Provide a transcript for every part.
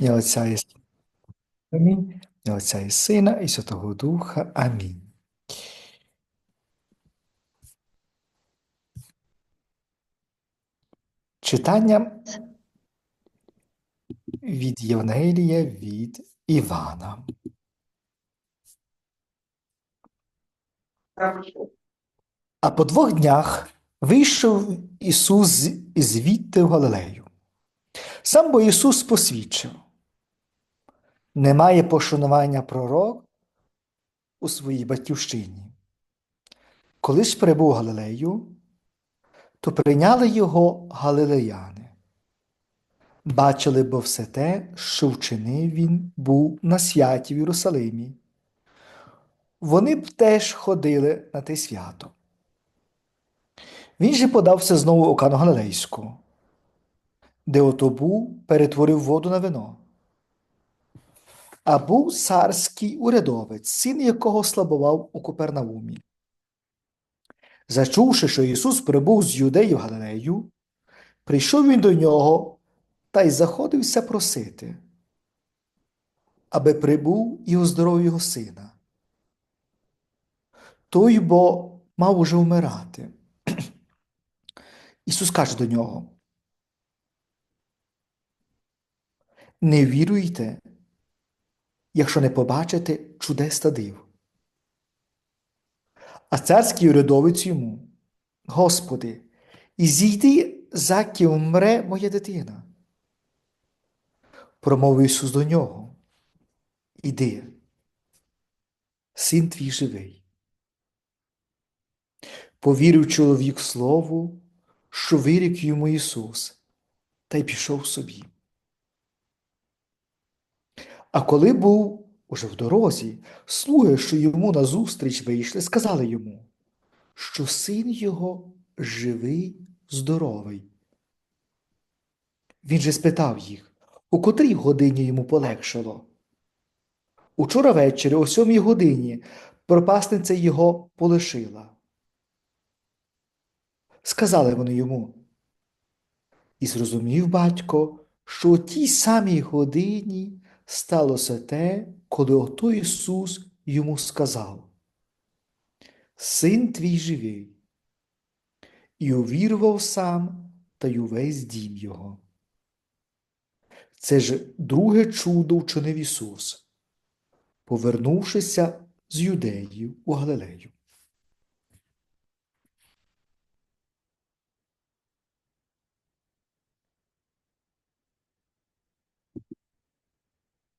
Ім'я Отця і Сина. Амінь. Ім'я Отця і Сина, і Святого Духа. Амінь. Читання від Євангелія від Івана. А по двох днях вийшов Ісус звідти в Галилею. Сам бо Ісус посвідчив: немає пошанування пророк у своїй батьківщині. Коли ж прибув Галилею, то прийняли його галилеяни. Бачили бо все те, що вчинив він був на святі в Єрусалимі. Вони б теж ходили на те свято. Він же подався знову у Кану Галилейську, де ото був, перетворив воду на вино. А був царський урядовець, син якого слабував у Купернаумі. Зачувши, що Ісус прибув з Юдеї в Галилею, прийшов він до нього та й заходився просити, аби прибув і оздоровив його сина. Той бо мав уже вмирати. Ісус каже до нього: Не віруйте, якщо не побачите чудес та див. А царський урядовець йому, Господи, і зійди, заки вмре моя дитина. Промовив Ісус до нього. Іди, син твій живий. Повірив чоловік слову, що вирік йому Ісус, та й пішов собі. А коли був уже в дорозі, слуги, що йому назустріч вийшли, сказали йому, що син його живий, здоровий. Він же спитав їх, у котрій годині йому полегшало. Учора ввечері, о сьомій годині, пропасниця його полишила. Сказали вони йому. І зрозумів батько, що о тій самій годині сталося те, коли ото Ісус йому сказав: Син твій живий, і увірував сам та й увесь дім його. Це ж друге чудо вчинив Ісус, повернувшися з юдеїв у Галилею.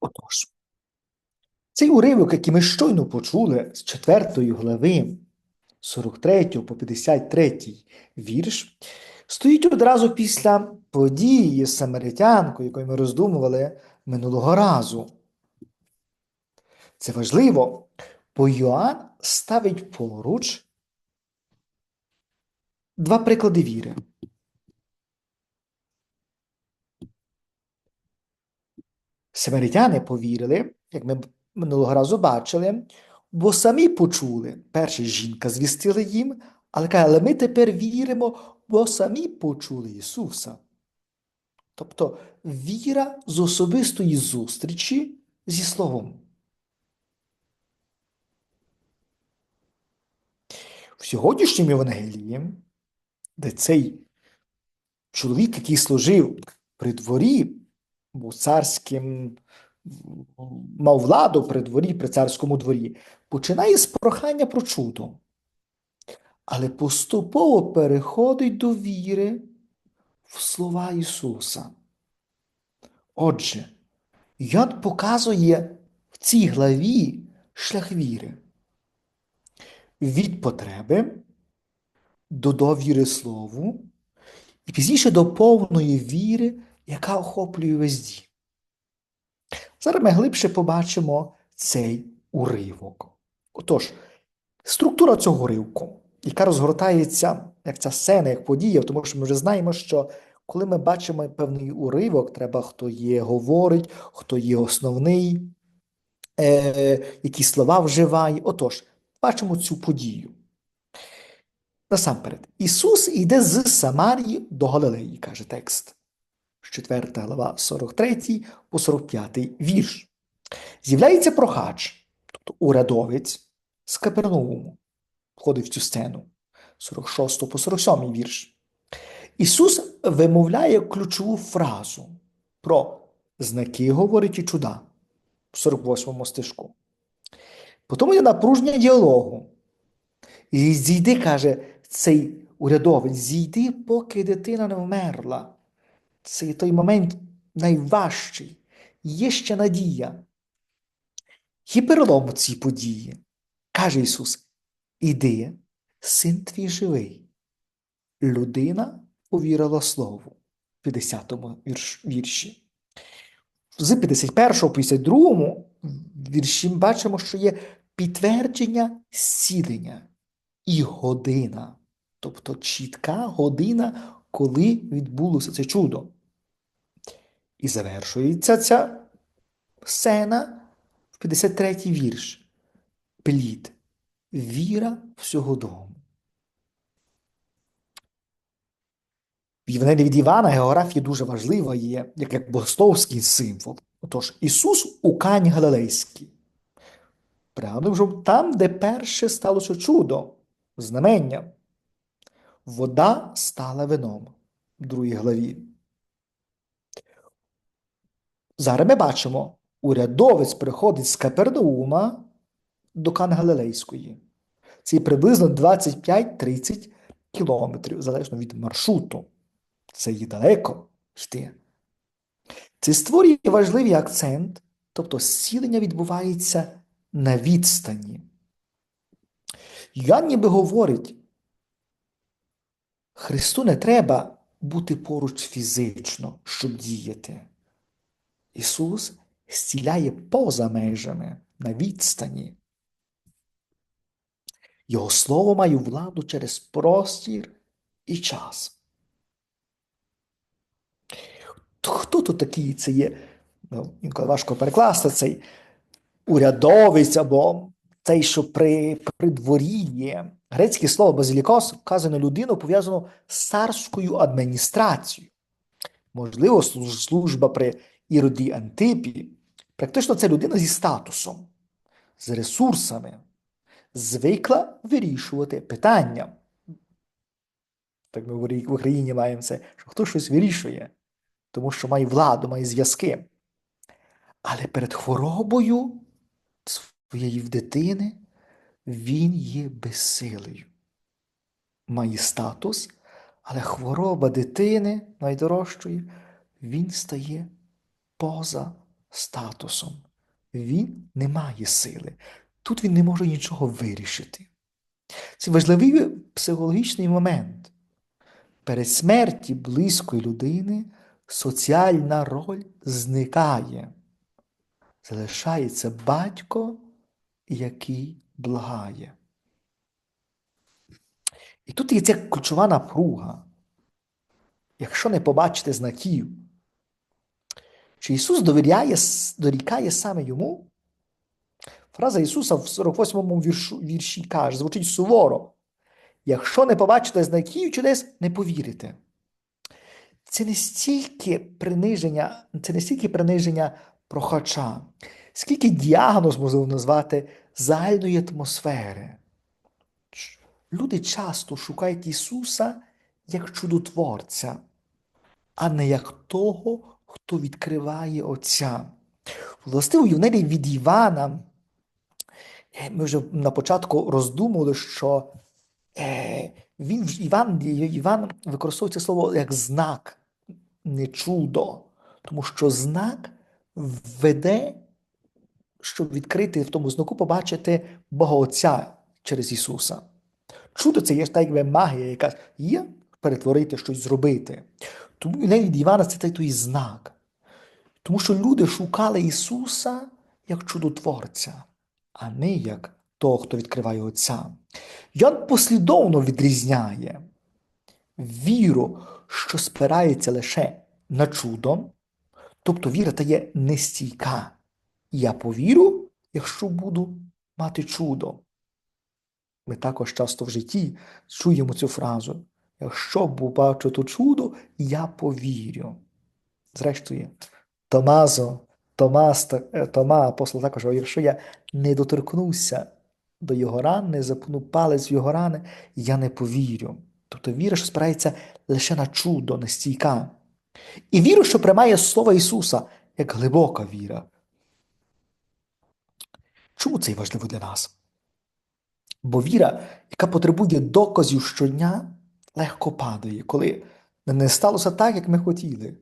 Отож, цей уривок, який ми щойно почули з 4 глави 43 по 53 вірш, стоїть одразу після події з самаритянкою, якою ми роздумували минулого разу. Це важливо, бо Йоанн ставить поруч два приклади віри. Самаритяни повірили, як ми минулого разу бачили, бо самі почули. Перша жінка звістила їм, але каже, але ми тепер віримо, бо самі почули Ісуса. Тобто віра з особистої зустрічі зі Словом. В сьогоднішньому Євангелії, де цей чоловік, який служив при дворі, був царським, мав владу при дворі, при царському дворі, починає з прохання про чудо, але поступово переходить до віри в слова Ісуса. Отже, Йон показує в цій главі шлях віри. Від потреби до довіри Слову, і пізніше до повної віри, яка охоплює весь дім. Зараз ми глибше побачимо цей уривок. Отож, структура цього уривку, яка розгортається, як ця сцена, як подія, тому що ми вже знаємо, що коли ми бачимо певний уривок, треба хто є говорить, хто є основний, е, які слова вживає. Отож, бачимо цю подію. Насамперед, Ісус йде з Самарії до Галилеї, каже текст. 4 глава 43 по 45 вірш. З'являється прохач, тобто урядовець з Капернауму, входить в цю сцену, 46 по 47 вірш. Ісус вимовляє ключову фразу про знаки говорить і чуда в 48 стежку. Потім є напруження діалогу. І зійди, каже цей урядовець, зійди, поки дитина не вмерла. Це той момент найважчий. Є ще надія. Є перелом цій події. Каже Ісус: Іди, син твій живий. Людина повірила Слову в 50-му вірші. З 51 по 52 вірші ми бачимо, що є підтвердження зцілення і година, тобто чітка година, коли відбулося це чудо. І завершується ця сцена в 53 й вірш. Плід. Віра всього дому. В Євангелії від Івана географія дуже важлива є, як, як богословський символ. Отож, Ісус у Кані Галилейській. Прямо там, де перше сталося чудо, знамення. Вода стала вином в другій главі. Зараз ми бачимо, урядовець приходить з Капернаума до Кан Галилейської. Це приблизно 25-30 кілометрів, залежно від маршруту. Це є далеко йти. Це створює важливий акцент, тобто зцілення відбувається на відстані. Йоанн ніби говорить, Христу не треба бути поруч фізично, щоб діяти. Ісус зціляє поза межами на відстані. Його слово має владу через простір і час. Хто тут такий це є? Ну, Інколи важко перекласти цей урядовець або цей, що при при дворі є. Грецьке слово базилікос вказує на людину, пов'язану з царською адміністрацією. Можливо, служба при іроді Антипі. Практично це людина зі статусом, з ресурсами, звикла вирішувати питання. Так ми в Україні маємо це, що хто щось вирішує, тому що має владу, має зв'язки. Але перед хворобою своєї дитини він є безсилою. Має статус, але хвороба дитини найдорожчої, він стає поза статусом. Він не має сили. Тут він не може нічого вирішити. Це важливий психологічний момент. Перед смерті близької людини соціальна роль зникає. Залишається батько, який благає. І тут є ця ключова напруга. Якщо не побачите знаків, що Ісус довіряє, дорікає саме йому, фраза Ісуса в 48-му віршу, вірші каже, звучить суворо. Якщо не побачите знаків чудес, не повірите. Це не стільки приниження, це не стільки приниження прохача, скільки діагноз можливо назвати загальної атмосфери. Люди часто шукають Ісуса як чудотворця, а не як того, хто відкриває Отця. Властиво, Євнелій від Івана, е, ми вже на початку роздумували, що е, він, Іван Іван використовує це слово як знак, не чудо, тому що знак веде, щоб відкрити в тому знаку, побачити Бога Отця через Ісуса. Чудо це є ж так, якби магія, яка є перетворити щось зробити. Тому не від Івана це той знак. Тому що люди шукали Ісуса як чудотворця, а не як того, хто відкриває Отця. Йон послідовно відрізняє віру, що спирається лише на чудо, тобто віра та є нестійка. Я повірю, якщо буду мати чудо. Ми також часто в житті чуємо цю фразу. Якщо побачу то чудо, я повірю. Зрештою, Томазо, Томас, е, Тома, апостол також говорив, якщо я не доторкнуся до його ран, не запну палець в його рани, я не повірю. Тобто віра, що спирається лише на чудо, на стійка. І віру, що приймає Слово Ісуса, як глибока віра. Чому це важливо для нас? Бо віра, яка потребує доказів щодня, легко падає, коли не сталося так, як ми хотіли.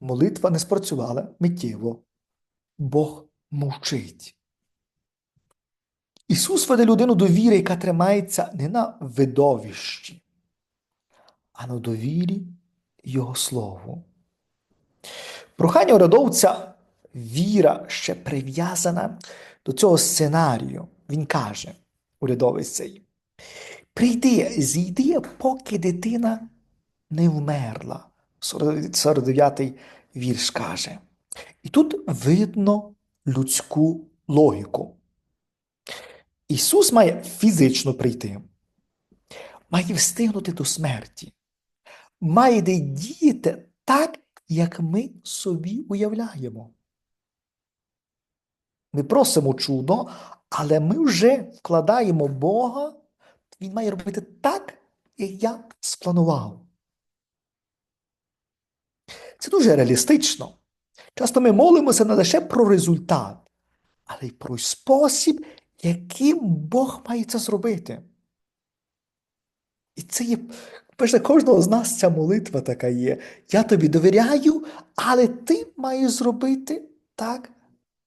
Молитва не спрацювала миттєво. Бог мовчить. Ісус веде людину до віри, яка тримається не на видовищі, а на довірі Його Слову. Прохання урядовця віра ще прив'язана до цього сценарію. Він каже, урядовець цей, прийди, зійди, поки дитина не вмерла. 49-й вірш каже. І тут видно людську логіку. Ісус має фізично прийти, має встигнути до смерті, має діяти так, як ми собі уявляємо. Ми просимо чудо, але ми вже вкладаємо Бога, Він має робити так, як я спланував. Це дуже реалістично. Часто ми молимося не лише про результат, але й про спосіб, яким Бог має це зробити. І це є перше, кожного з нас ця молитва така є. Я тобі довіряю, але ти маєш зробити так,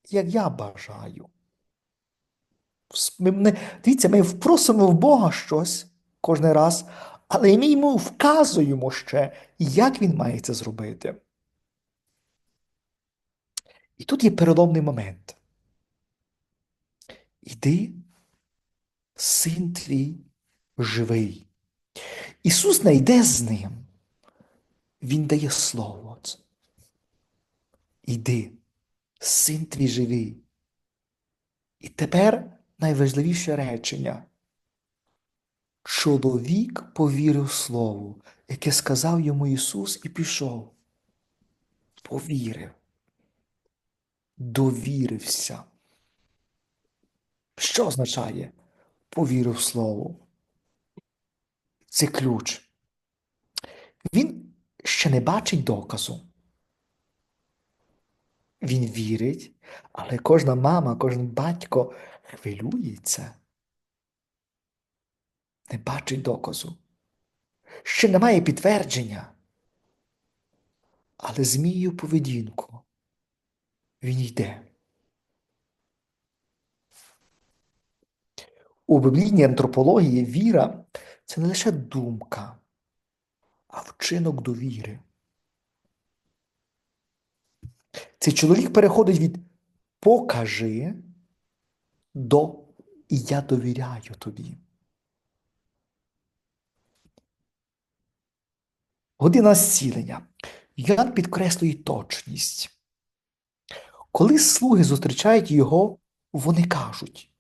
як я бажаю. Ми, дивіться, ми просимо в Бога щось кожен раз, але ми йому вказуємо ще, як він має це зробити. І тут є переломний момент. Іди, син твій живий. Ісус не йде з ним. Він дає слово. Іди, син твій живий. І тепер найважливіше речення. Чоловік повірив Слову, яке сказав йому Ісус, і пішов. Повірив. Довірився. Що означає повірив Слову? Це ключ. Він ще не бачить доказу. Він вірить, але кожна мама, кожен батько хвилюється. Не бачить доказу. Ще немає підтвердження. Але змію поведінку. Він йде. У біблійній антропології віра це не лише думка, а вчинок довіри. Цей чоловік переходить від покажи до і я довіряю тобі. Година зцілення. Ян підкреслює точність. Коли слуги зустрічають його, вони кажуть: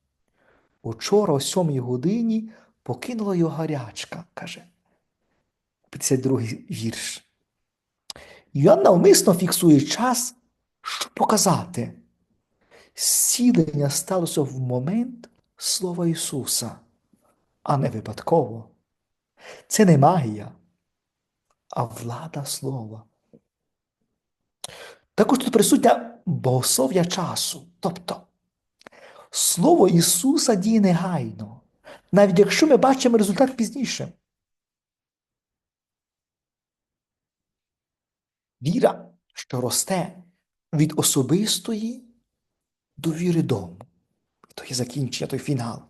Учора о сьомій годині покинула його гарячка, каже 52-й вірш. Йоанн навмисно фіксує час, показати. Зцілення сталося в момент Слова Ісуса, а не випадково. Це не магія, а влада Слова. Також тут присутня богослов'я часу. Тобто Слово Ісуса діє негайно, навіть якщо ми бачимо результат пізніше. Віра, що росте від особистої до віри дому. То є закінчення, той фінал.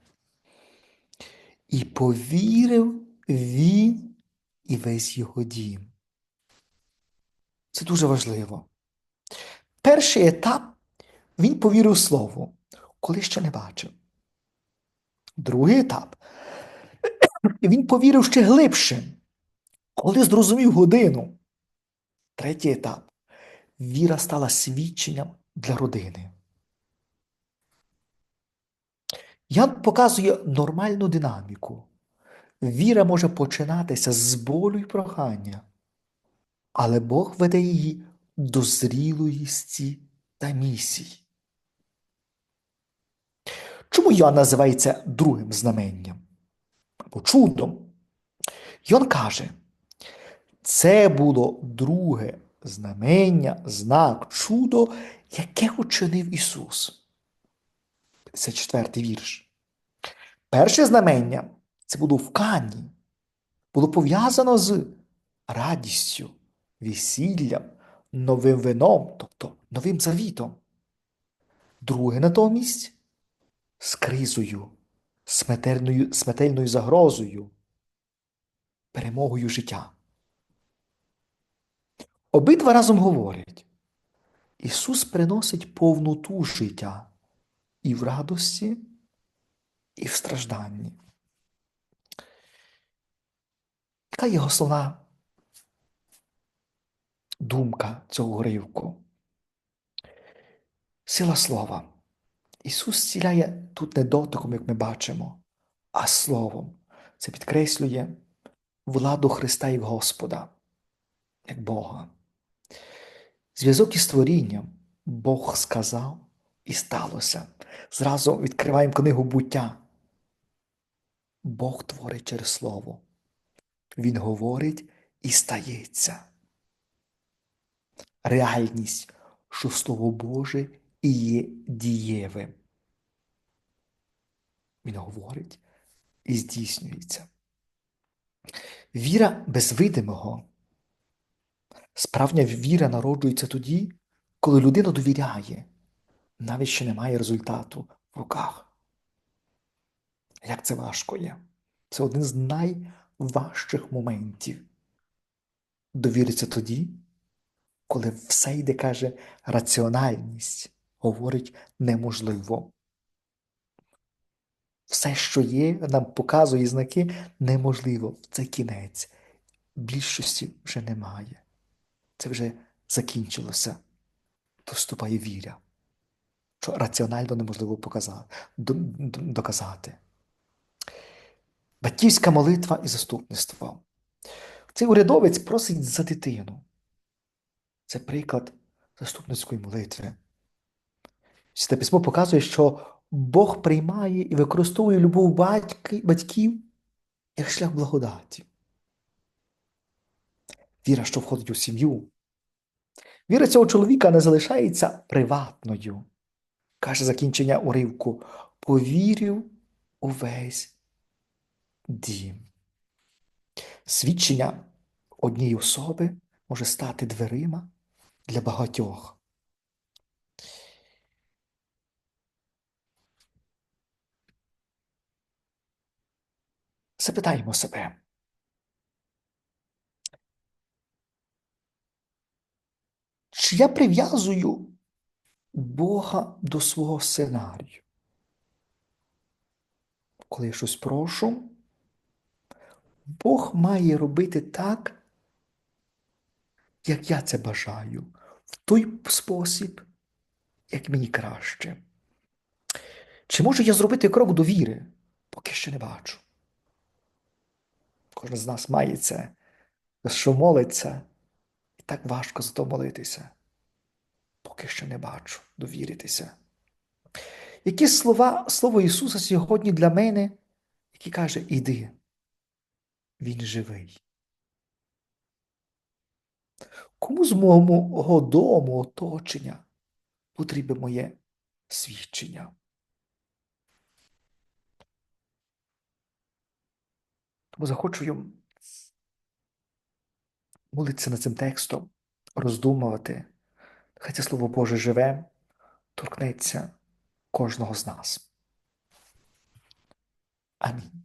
І повірив він і весь його дім. Це дуже важливо. Перший етап він повірив слову, коли ще не бачив. Другий етап він повірив ще глибше, коли зрозумів годину. Третій етап віра стала свідченням для родини. Ян показує нормальну динаміку. Віра може починатися з болю й прохання, але Бог веде її дозрілості та місії. Чому Йоанн називається другим знаменням або чудом? Йон каже, це було друге знамення, знак, чудо, яке учинив Ісус. 54 вірш. Перше знамення це було в Кані, було пов'язано з радістю, весіллям, новим вином, тобто новим завітом. Друге натомість з кризою, смертельною, смертельною загрозою, перемогою життя. Обидва разом говорять, Ісус приносить повноту життя і в радості, і в стражданні. Яка є основна думка цього уривку? Сила слова. Ісус зціляє тут не дотиком, як ми бачимо, а словом. Це підкреслює владу Христа як Господа, як Бога. Зв'язок із творінням Бог сказав і сталося. Зразу відкриваємо книгу буття. Бог творить через Слово. Він говорить і стається. Реальність, що Слово Боже і є дієвим. Він говорить і здійснюється. Віра без видимого. Справжня віра народжується тоді, коли людина довіряє, навіть ще немає результату в руках. Як це важко є? Це один з найважчих моментів. Довіриться тоді, коли все йде, каже, раціональність говорить неможливо. Все, що є, нам показує знаки, неможливо. Це кінець. Більшості вже немає. Це вже закінчилося. Доступає віря, що раціонально неможливо показати, доказати. Батьківська молитва і заступництво. Цей урядовець просить за дитину. Це приклад заступницької молитви. Святе письмо показує, що Бог приймає і використовує любов батьків як шлях благодаті. Віра, що входить у сім'ю. Віра цього чоловіка не залишається приватною. Каже закінчення уривку, повірив увесь дім. Свідчення однієї особи може стати дверима для багатьох. Запитаємо себе. Чи я прив'язую Бога до свого сценарію? Коли я щось прошу, Бог має робити так, як я це бажаю, в той спосіб, як мені краще. Чи можу я зробити крок до віри, поки ще не бачу? Кожен з нас має це, що молиться, і так важко за то молитися. Поки що не бачу, довіритися. Які слова, слово Ісуса сьогодні для мене, які каже, іди, Він живий. Кому з мого дому оточення потрібне моє свідчення? Тому захочу молитися над цим текстом, роздумувати. Хай це Слово Боже живе, торкнеться кожного з нас. Амінь.